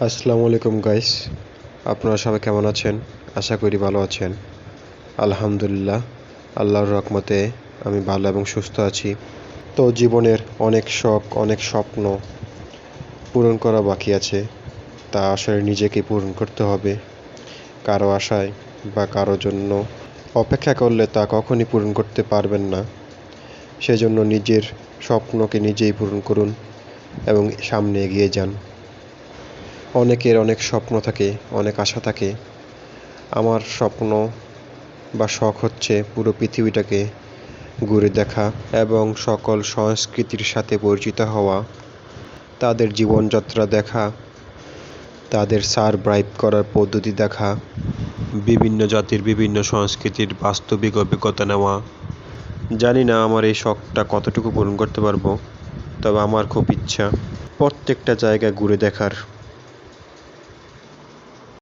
আসসালামু আলাইকুম গাইস আপনারা সবাই কেমন আছেন? আশা করি ভালো আছেন। আলহামদুলিল্লাহ, আল্লাহর রহমতে আমি ভালো এবং সুস্থ আছি। তো জীবনের অনেক শখ, অনেক স্বপ্ন পূরণ করা বাকি আছে। তা আসলে নিজেকে পূরণ করতে হবে। কারও আশায় বা কারও জন্য অপেক্ষা করলে তা কখনই পূরণ করতে পারবেন না। সেজন্য নিজের স্বপ্নকে নিজেই পূরণ করুন এবং সামনে এগিয়ে যান। অনেকের অনেক স্বপ্ন থাকে, অনেক আশা থাকে। আমার স্বপ্ন বা শখ হচ্ছে পুরো পৃথিবীটাকে ঘুরে দেখা এবং সকল সংস্কৃতির সাথে পরিচিত হওয়া, তাদের জীবনযাত্রা দেখা, তাদের সারভাইভ করার পদ্ধতি দেখা, বিভিন্ন জাতির বিভিন্ন সংস্কৃতির বাস্তবিক অভিজ্ঞতা নেওয়া। জানি না আমার এই শখটা কতটুকু পূরণ করতে পারব, তবে আমার খুব ইচ্ছা প্রত্যেকটা জায়গা ঘুরে দেখার।